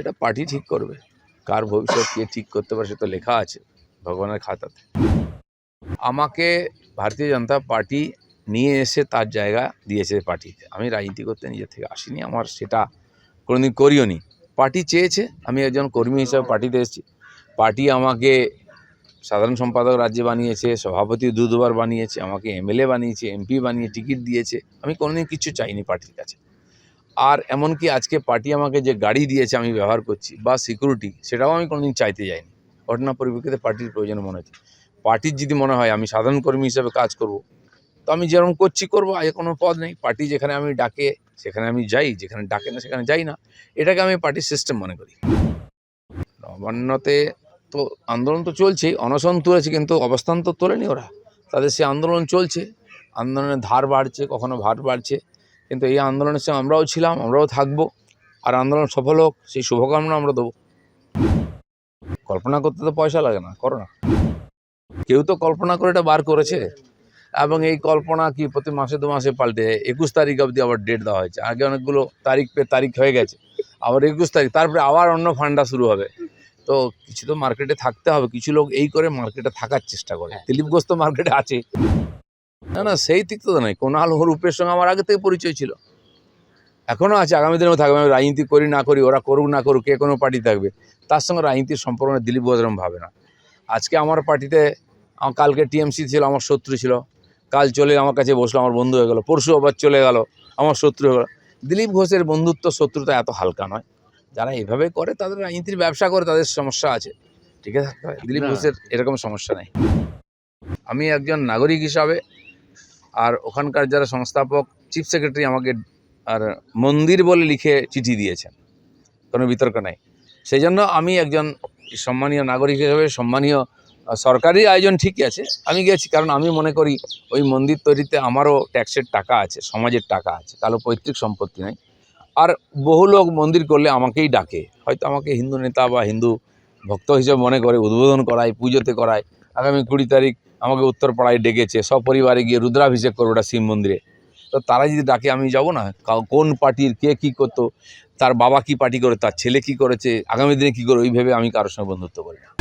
সেটা পার্টি ঠিক করবে। কার ভবিষ্যৎ কে ঠিক করতে পারে সে তো লেখা আছে ভগবানের খাতাতে। আমাকে ভারতীয় জনতা পার্টি নিয়ে এসে তার জায়গা দিয়েছে পার্টিতে। আমি রাজনীতি করতে নিজের থেকে আসিনি, আমার সেটা কোনোদিন করিও নি পার্টি চেয়েছে, আমি একজন কর্মী হিসাবে পার্টিতে এসেছি। পার্টি আমাকে সাধারণ সম্পাদক রাজ্যে বানিয়েছে, সভাপতি দু দুবার বানিয়েছে, আমাকে এমএলএ বানিয়েছে, এমপি বানিয়ে টিকিট দিয়েছে। আমি কোনোদিন কিছু চাইনি পার্টির কাছে। আর এমনকি আজকে পার্টি আমাকে যে গাড়ি দিয়েছে আমি ব্যবহার করছি বা সিকিউরিটি সেটাও আমি কোনোদিন চাইতে যাইনি। ঘটনা পরিপ্রেক্ষিতে পার্টির প্রয়োজন মনে হচ্ছে। পার্টির যদি মনে হয় আমি সাধারণ কর্মী হিসেবে কাজ করব, তো আমি যেরকম করছি করব, আগে কোনো পদ নেই। পার্টি যেখানে আমি ডাকে, সেখানে আমি যাই, যেখানে ডাকে না, সেখানে যাই না। এটাকে আমি পার্টির সিস্টেম মনে করি। নবান্নতে তো আন্দোলন তো চলছেই, অনশন তুলেছে কিন্তু অবস্থান তো তোলেনি ওরা। তাদের সে আন্দোলন চলছে, আন্দোলনের ধার বাড়ছে, কখনো ভার বাড়ছে। কিন্তু এই আন্দোলনের সঙ্গে আমরাও ছিলাম আমরাও থাকব। আর আন্দোলন সফল হোক সেই শুভকামনা আমরা দেবো। কল্পনা করতে তো পয়সা লাগে না করো না। কেউ তো কল্পনা করে এটা বার করেছে। এবং এই কল্পনা কি প্রতি মাসে দু মাসে পাল্টে একুশ তারিখ অবধি আবার ডেট দেওয়া হয়েছে। আগে অনেকগুলো তারিখ পে তারিখ হয়ে গেছে আবার একুশ তারিখ তারপরে আবার অন্য ফান্ডা শুরু হবে। তো কিছু তো মার্কেটে থাকতে হবে কিছু লোক এই করে মার্কেটে থাকার চেষ্টা করে। দিলীপ ঘোষ তো মার্কেটে আছে। না না সেই দিক তো নয়। কোনাল রূপের সঙ্গে আমার আগে থেকে পরিচয় ছিল। এখনও আছে আগামী দিনেও থাকবে। আমি রাজনীতি করি না করি ওরা করুক না করুক কে কোনো পার্টি থাকবে। তার সঙ্গে রাজনীতির সম্পর্ক দিলীপ এরকম ভাবে না। আজকে আমার পার্টিতে কালকে টিএমসি ছিল আমার শত্রু ছিল। কাল চলে আমার কাছে বসল আমার বন্ধু হয়ে গেল। পরশু আবার চলে গেল আমার শত্রু হয়ে গেলো। দিলীপ ঘোষের বন্ধুত্ব শত্রুতা এত হালকা নয়। যারা এভাবে করে তাদের রাজনীতির ব্যবসা করে তাদের সমস্যা আছে। ঠিক আছে? দিলীপ ঘোষের এরকম সমস্যা নেই। আমি একজন নাগরিক হিসাবে আর ওখানকার যারা সংস্থাপক চিফ সেক্রেটারি আমাকে আর মন্দির বলে লিখে চিঠি দিয়েছেন। কোনো বিতর্ক নাই। সেই জন্য আমি একজন সম্মানীয় নাগরিক হিসেবে, সম্মানীয় সরকারি আয়োজন ঠিকই আছে। আমি গেছি কারণ আমি মনে করি ওই মন্দির তৈরিতে আমারও ট্যাক্সের টাকা আছে, সমাজের টাকা আছে, কারও পৈতৃক সম্পত্তি নাই। আর বহু লোক মন্দির করলে আমাকেই ডাকে। হয়তো আমাকে হিন্দু নেতা বা হিন্দু ভক্ত হিসেবে মনে করে, উদ্বোধন করায়, পুজোতে করায়, আগামী কুড়ি তারিখ আমাকে উত্তরপাড়ায় ডেকেছে, সপরিবারে গিয়ে রুদ্রাভিষেক করব ওটা শিব মন্দিরে। তো তারা যদি ডাকে, আমি যাব না। কোন পার্টির কে কী করতো, তার বাবা কি পার্টি করে, তার ছেলে কি করেছে, আগামী দিনে কী করে, ওই ভেবে আমি কারোর সঙ্গে বন্ধুত্ব করি না।